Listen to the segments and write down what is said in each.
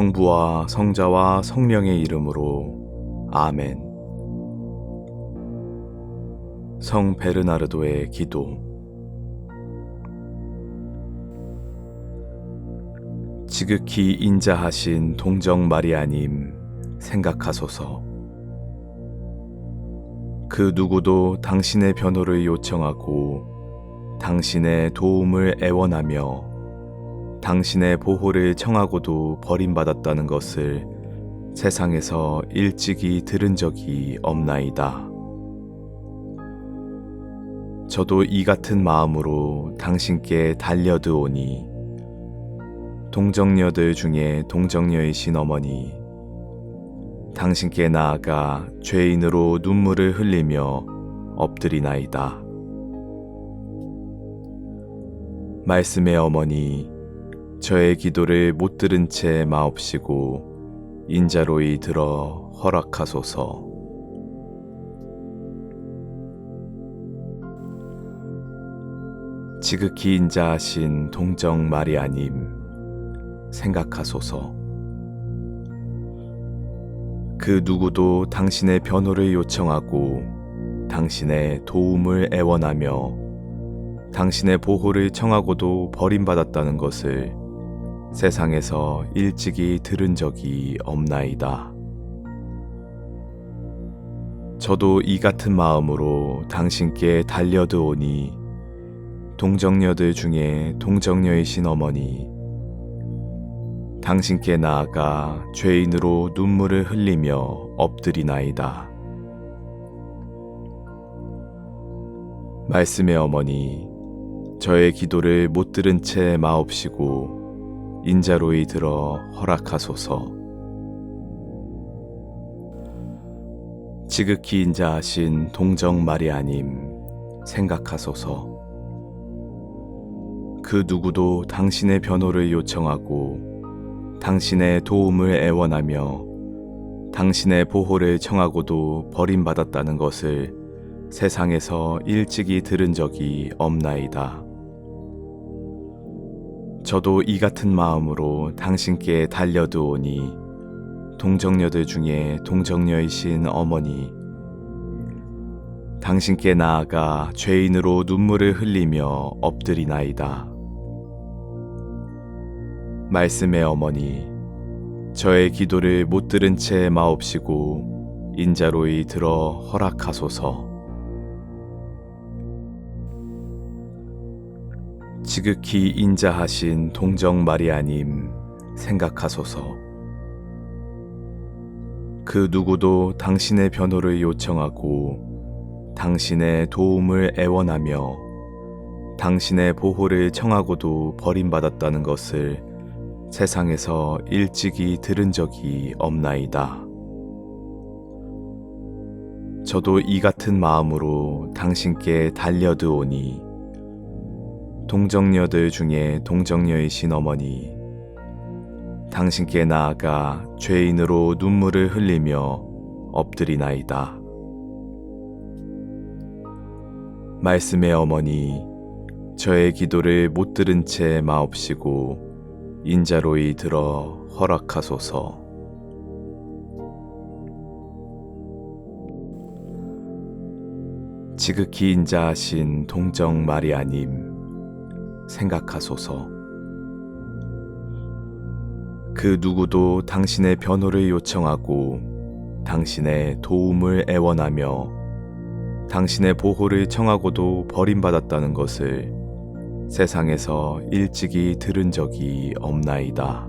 성부와 성자와 성령의 이름으로 아멘. 성 베르나르도의 기도. 지극히 인자하신 동정 마리아님 생각하소서. 그 누구도 당신의 변호를 요청하고 당신의 도움을 애원하며 당신의 보호를 청하고도 버림받았다는 것을 세상에서 일찍이 들은 적이 없나이다. 저도 이 같은 마음으로 당신께 달려드오니 동정녀들 중에 동정녀이신 어머니 당신께 나아가 죄인으로 눈물을 흘리며 엎드리나이다. 말씀의 어머니 저의 기도를 못 들은 채 마옵시고 인자로이 들어 허락하소서. 지극히 인자하신 동정 마리아님 생각하소서. 그 누구도 당신의 변호를 요청하고 당신의 도움을 애원하며 당신의 보호를 청하고도 버림받았다는 것을 세상에서 일찍이 들은 적이 없나이다. 저도 이 같은 마음으로 당신께 달려드오니 동정녀들 중에 동정녀이신 어머니 당신께 나아가 죄인으로 눈물을 흘리며 엎드리나이다. 말씀의 어머니, 저의 기도를 못 들은 채 마옵시고 인자로이 들어 허락하소서. 지극히 인자하신 동정 마리아님 생각하소서. 그 누구도 당신의 변호를 요청하고 당신의 도움을 애원하며 당신의 보호를 청하고도 버림받았다는 것을 세상에서 일찍이 들은 적이 없나이다. 저도 이 같은 마음으로 당신께 달려드오니 동정녀들 중에 동정녀이신 어머니 당신께 나아가 죄인으로 눈물을 흘리며 엎드리나이다. 말씀의 어머니, 저의 기도를 못 들은 채 마옵시고 인자로이 들어 허락하소서. 지극히 인자하신 동정 마리아님 생각하소서. 그 누구도 당신의 변호를 요청하고 당신의 도움을 애원하며 당신의 보호를 청하고도 버림받았다는 것을 세상에서 일찍이 들은 적이 없나이다. 저도 이 같은 마음으로 당신께 달려드오니 동정녀들 중에 동정녀이신 어머니 당신께 나아가 죄인으로 눈물을 흘리며 엎드리나이다. 말씀의 어머니 저의 기도를 못 들은 채 마옵시고 인자로이 들어 허락하소서. 지극히 인자하신 동정 마리아님 생각하소서. 그 누구도 당신의 변호를 요청하고 당신의 도움을 애원하며 당신의 보호를 청하고도 버림받았다는 것을 세상에서 일찍이 들은 적이 없나이다.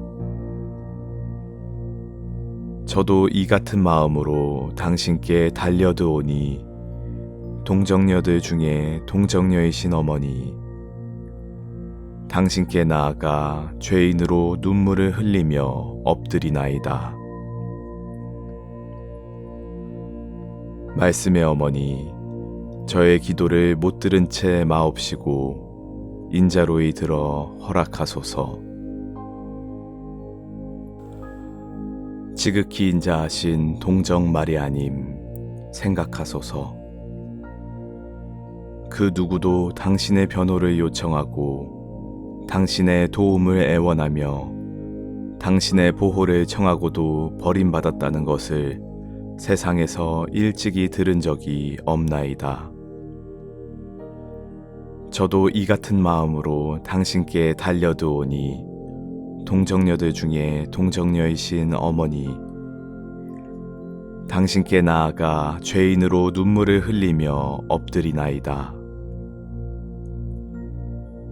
저도 이 같은 마음으로 당신께 달려드오니 동정녀들 중에 동정녀이신 어머니 당신께 나아가 죄인으로 눈물을 흘리며 엎드리나이다. 말씀의 어머니, 저의 기도를 못 들은 채 마옵시고 인자로이 들어 허락하소서. 지극히 인자하신 동정 마리아님 생각하소서. 그 누구도 당신의 변호를 요청하고 당신의 도움을 애원하며 당신의 보호를 청하고도 버림받았다는 것을 세상에서 일찍이 들은 적이 없나이다. 저도 이 같은 마음으로 당신께 달려드오니 동정녀들 중에 동정녀이신 어머니 당신께 나아가 죄인으로 눈물을 흘리며 엎드리나이다.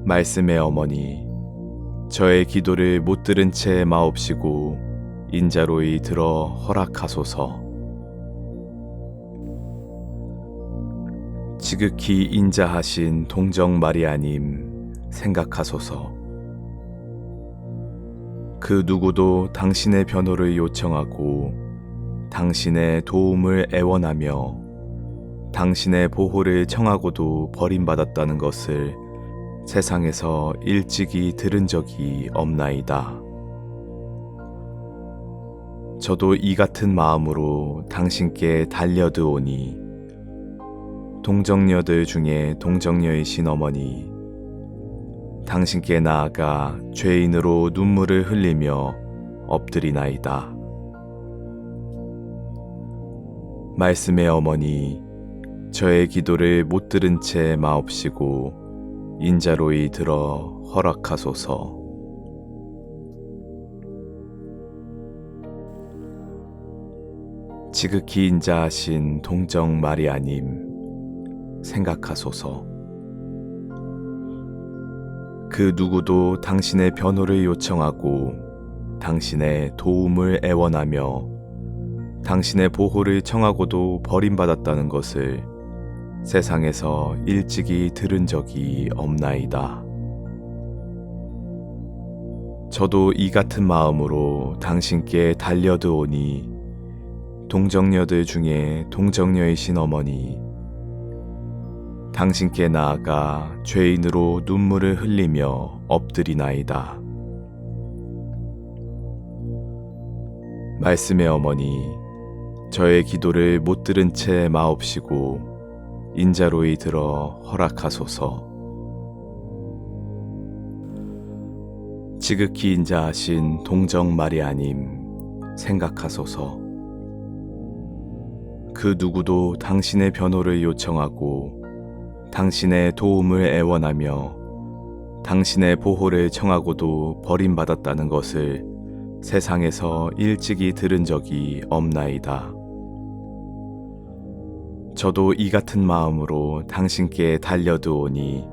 말씀의 어머니 저의 기도를 못 들은 채 마옵시고 인자로이 들어 허락하소서. 지극히 인자하신 동정 마리아님 생각하소서. 그 누구도 당신의 변호를 요청하고 당신의 도움을 애원하며 당신의 보호를 청하고도 버림받았다는 것을 세상에서 일찍이 들은 적이 없나이다. 저도 이 같은 마음으로 당신께 달려드오니 동정녀들 중에 동정녀이신 어머니 당신께 나아가 죄인으로 눈물을 흘리며 엎드리나이다. 말씀의 어머니 저의 기도를 못 들은 채 마옵시고 인자로이 들어 허락하소서. 지극히 인자하신 동정 마리아님 생각하소서. 그 누구도 당신의 변호를 요청하고 당신의 도움을 애원하며 당신의 보호를 청하고도 버림받았다는 것을 세상에서 일찍이 들은 적이 없나이다. 저도 이 같은 마음으로 당신께 달려드오니 동정녀들 중에 동정녀이신 어머니 당신께 나아가 죄인으로 눈물을 흘리며 엎드리나이다. 말씀의 어머니, 저의 기도를 못 들은 채 마옵시고 인자로이 들어 허락하소서. 지극히 인자하신 동정 마리아님 생각하소서. 그 누구도 당신의 변호를 요청하고 당신의 도움을 애원하며 당신의 보호를 청하고도 버림받았다는 것을 세상에서 일찍이 들은 적이 없나이다. 저도 이 같은 마음으로 당신께 달려드오니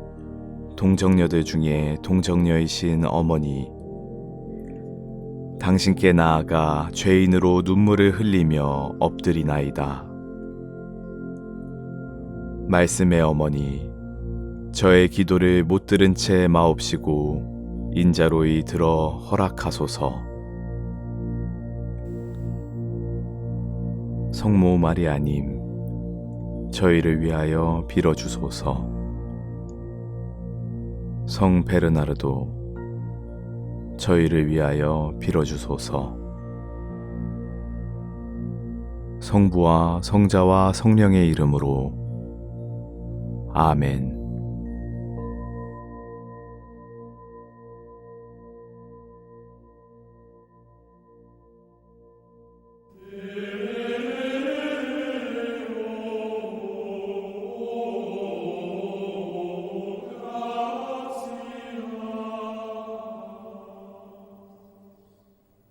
동정녀들 중에 동정녀이신 어머니 당신께 나아가 죄인으로 눈물을 흘리며 엎드리나이다. 말씀의 어머니, 저의 기도를 못 들은 채 마옵시고 인자로이 들어 허락하소서. 성모 마리아님, 저희를 위하여 빌어주소서. 성 베르나르도, 저희를 위하여 빌어주소서. 성부와 성자와 성령의 이름으로 아멘.